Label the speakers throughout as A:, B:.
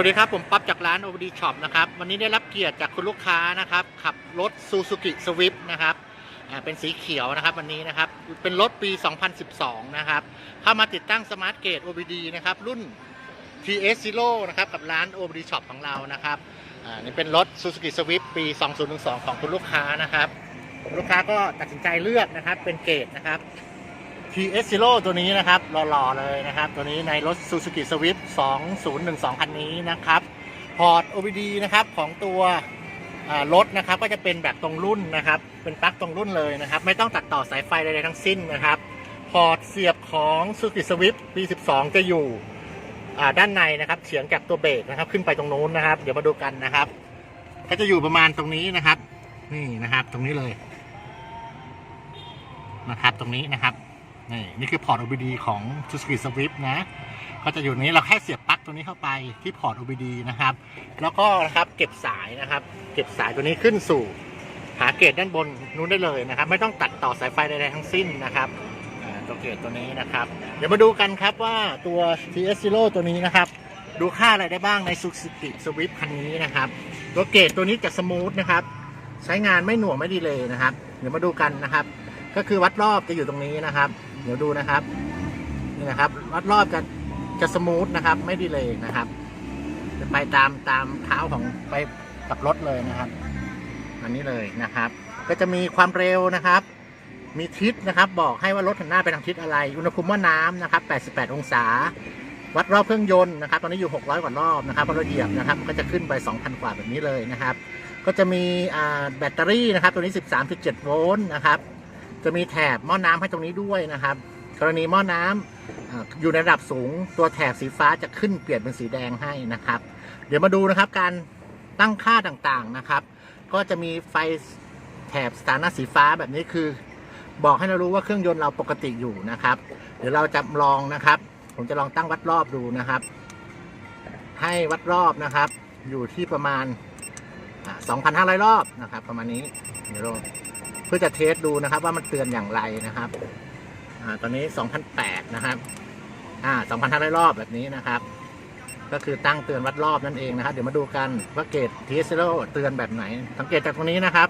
A: วัสดีครับ ผมปั๊บจากร้าน OBD Shop นะครับ วันนี้ได้รับเกียรติจากคุณลูกค้านะครับ ขับรถ Suzuki Swift นะครับเป็นสีเขียวนะครับวันนี้นะครับ เป็นรถปี 2012 นะครับ เข้ามาติดตั้งสมาร์ทเกต OBD นะครับ รุ่น TS Zero นะครับ กับร้าน OBD Shop ของเรานะครับนี่เป็นรถ Suzuki Swift ปี 2012 ของคุณลูกค้านะครับ ลูกค้าก็ตัดสินใจเลือกนะครับเป็นเกตนะครับ TS Zero ตัวนี้นะครับหล่อๆเลยนะครับ ตัวนี้ในรถ Suzuki Swift 2012คันนี้นะครับ พอร์ต OBD นะครับของตัวรถนะครับก็จะเป็นแบบตรงรุ่นนะครับ เป็นปลั๊กตรงรุ่นเลยนะครับ ไม่ต้องตัดต่อสายไฟใดๆทั้งสิ้นนะครับ พอร์ตเสียบของ Suzuki Swift ปี 12 จะอยู่ด้านในนะครับเฉียงจากตัวเบรกนะครับ ขึ้นไปตรงนู้นนะครับ เดี๋ยวมาดูกันนะครับ ก็จะอยู่ประมาณตรงนี้นะครับ นี่นะครับตรงนี้เลยนะครับ ตรงนี้นะครับ นี่นี่คือพอร์ต OBD ของ Suzuki Swift นะ ก็จะอยู่นี้เราแค่เสียบปลั๊กตัวนี้เข้าไปที่พอร์ต OBD นะครับ แล้วก็นะครับเก็บสายนะครับ เก็บสายตัวนี้ขึ้นสู่หาเกจด้านบนนู้นได้เลยนะครับ ไม่ต้องตัดต่อสายไฟใดๆทั้งสิ้นนะครับตัวเกจตัวนี้นะครับ เดี๋ยวมาดูกันครับว่าตัว TS Zero ตัวนี้นะครับ ดูค่าอะไรได้บ้างใน Suzuki Swift คันนี้นะครับ ตัวเกจตัวนี้จะสมูทนะครับ ใช้งานไม่หน่วงไม่ดีเลยนะครับ เดี๋ยวมาดูกันนะครับ ก็คือวัดรอบจะอยู่ตรงนี้นะครับ เดี๋ยวดูนะครับนี่นะครับ วัดรอบจะจะสมูทนะครับ ไม่ดีเลยนะครับ จะไปตามตามเท้าของไปกับรถเลยนะครับ อันนี้เลยนะครับ ก็จะมีความเร็วนะครับ มีทิศนะครับ บอกให้ว่ารถหันหน้าไปทางทิศอะไร อุณหภูมิว่าน้ำนะครับ 88 องศา วัดรอบเครื่องยนต์นะครับ ตอนนี้อยู่ 600 กว่ารอบนะครับพอเราเหยียบนะครับ ก็จะขึ้นไป 2,000 กว่าแบบนี้เลยนะครับ ก็จะมีแบตเตอรี่นะครับ ตัวนี้ 13.7 โวลต์นะครับ จะมีแถบหม้อน้ำให้ตรงนี้ด้วยนะครับ กรณีหม้อน้ำอ่าอยู่ในระดับสูง ตัวแถบสีฟ้าจะขึ้นเปลี่ยนเป็นสีแดงให้นะครับ เดี๋ยวมาดูนะครับการตั้งค่าต่างๆนะครับ ก็จะมีไฟแถบสถานะสีฟ้าแบบนี้คือ บอกให้เรารู้ว่าเครื่องยนต์เราปกติอยู่นะครับ เดี๋ยวเราจะลองนะครับ ผมจะลองตั้งวัดรอบดูนะครับ ให้วัดรอบนะครับ อยู่ที่ประมาณ 2,500 รอบนะครับ ประมาณนี้เดี๋ยวเรา เพื่อจะเทสดูนะครับ ว่ามันเตือนอย่างไรนะครับอ่าตอนนี้ 2008 นะครับอ่า2,500 รอบแบบนี้นะครับ ก็คือตั้งเตือนวัดรอบนั่นเองนะครับ เดี๋ยวมาดูกันว่าเกจทีเซโรเตือนแบบไหน สังเกตจากตรงนี้นะครับ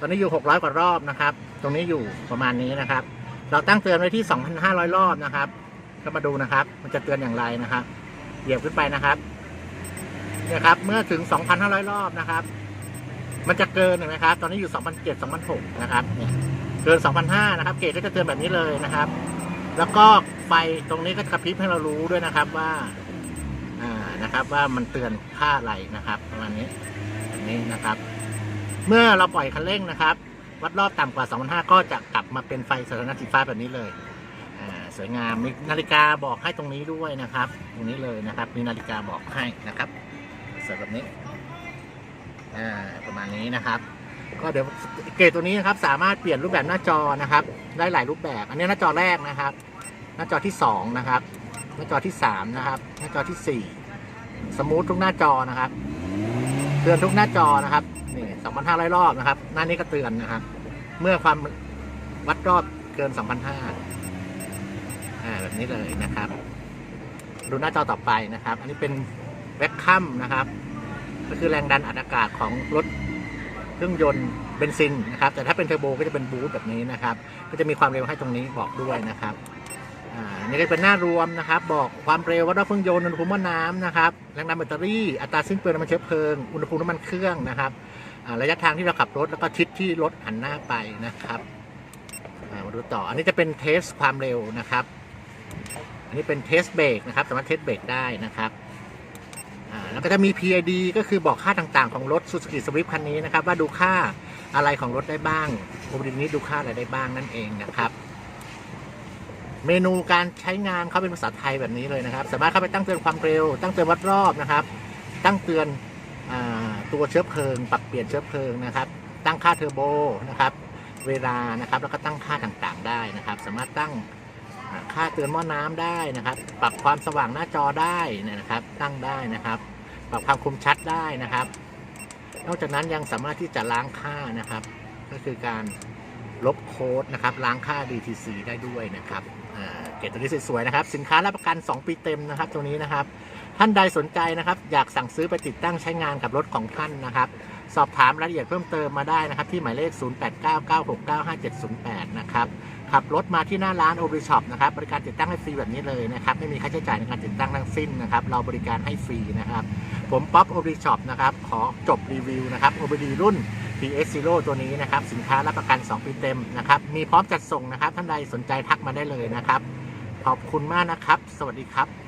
A: ตอนนี้อยู่ 600 กว่ารอบนะครับ ตรงนี้อยู่ประมาณนี้นะครับ เราตั้งเตือนไว้ที่ 2,500 รอบนะครับ ก็มาดูนะครับ มันจะเตือนอย่างไรนะครับ เหยียบขึ้นไปนะครับเนี่ยครับ เมื่อถึง 2,500 รอบนะครับ มันจะเกินเห็นไหมครับ ตอนนี้อยู่ 2007 2006 นะครับเนี่ยเกิน 2005 นะครับ เกจก็จะเตือนแบบนี้เลยนะครับ แล้วก็ไฟตรงนี้ก็กระพริบให้เรารู้ด้วยนะครับว่า อ่า นะครับว่ามันเตือนค่าอะไรนะครับประมาณนี้แบบนี้นะครับ เมื่อเราปล่อยคันเร่งนะครับ วัดรอบต่ำกว่า 2005 ก็จะกลับมาเป็นไฟสถานะสีฟ้าแบบนี้เลย อ่า สวยงามมีนาฬิกาบอกให้ตรงนี้ด้วยนะครับ ตรงนี้เลยนะครับ มีนาฬิกาบอกให้นะครับสวยแบบนี้อ่า ประมาณนี้นะครับ ก็เดี๋ยวเกรดตัวนี้นะครับสามารถเปลี่ยนรูปแบบหน้าจอนะครับ ได้หลายรูปแบบ อันนี้หน้าจอแรกนะครับ หน้าจอที่สองนะครับหน้าจอที่สามนะครับหน้าจอที่สี่สมูททุกหน้าจอนะครับเตือนทุกหน้าจอนะครับนี่สองพันห้าร้อยรอบนะครับ หน้านี้ก็เตือนนะครับ เมื่อความวัดรอบเกินสองพันห้าอ่าแบบนี้เลยนะครับ ดูหน้าจอต่อไปนะครับ อันนี้เป็นแว็กคัมนะครับ ก็คือแรงดันอัดอากาศของรถเครื่องยนต์เบนซินนะครับ แต่ถ้าเป็นเทอร์โบก็จะเป็นบูสต์แบบนี้นะครับ ก็จะมีความเร็วให้ตรงนี้บอกด้วยนะครับอันนี่ก็เป็นหน้ารวมนะครับ บอกความเร็ววัดรอบเครื่องยนต์อุณหภูมิหม้อน้ำนะครับแรงดันแบตเตอรี่อัตราสิ้นเปลืองน้ำมันเชื้อเพลิงอุณหภูมิน้ำมันเครื่องนะครับระยะทางที่เราขับรถแล้วก็ทิศที่รถหันหน้าไปนะครับมาดูต่ออันนี้จะเป็นเทสความเร็วนะครับ อันนี้เป็นเทสเบรกนะครับสามารถเทสเบรกได้นะครับ แล้วก็จะมี PID ก็คือบอกค่าต่างๆของรถ Suzuki Swift คันนี้นะครับ ว่าดูค่าอะไรของรถได้บ้างโอบินี้ดูค่าอะไรได้บ้างนั่นเองนะครับเมนูการใช้งานเขาเป็นภาษาไทยแบบนี้เลยนะครับ สามารถเข้าไปตั้งเตือนความเร็ว ตั้งเตือนวัดรอบนะครับ ตั้งเตือนอตัวเชื้อเพลิง ปรับเปลี่ยนเชื้อเพลิงนะครับ ตั้งค่าเทอร์โบนะครับ เวลานะครับ แล้วก็ตั้งค่าต่างๆได้นะครับ สามารถตั้งค่าเตือนหม้อน้ำได้นะครับ ปรับความสว่างหน้าจอได้นะครับ ตั้งได้นะครับ ปรับความคมชัดได้นะครับ นอกจากนั้นยังสามารถที่จะล้างค่านะครับ ก็คือการลบโค้ดนะครับ ล้างค่า DTC ได้ด้วยนะครับเกรดตัวนี้สวยๆนะครับ สินค้ารับประกัน 2 ปีเต็มนะครับ ตัวนี้นะครับ ท่านใดสนใจนะครับ อยากสั่งซื้อไปติดตั้งใช้งานกับรถของท่านนะครับ สอบถามรายละเอียดเพิ่มเติมมาได้นะครับ ที่หมายเลข 0899695708 นะครับขับรถมาที่หน้าร้านโอเ r ช็อปนะครับบริการติดตั้งให้ฟรีแบบนี้เลยนะครับ ไม่มีค่าใช้จ่ายในการติดตั้งทั้งสิ้นนะครับ เราบริการให้ฟรีนะครับ ผมป๊อปโอบิช็อปนะครับ ขอจบรีวิวนะครับ OBD รุ่น PS0 ตัวนี้นะครับ สินค้ารับประกัน 2 ปีเต็มนะครับ มีพร้อมจัดส่งนะครับ ท่านใดสนใจทักมาได้เลยนะครับ ขอบคุณมากนะครับ สวัสดีครับ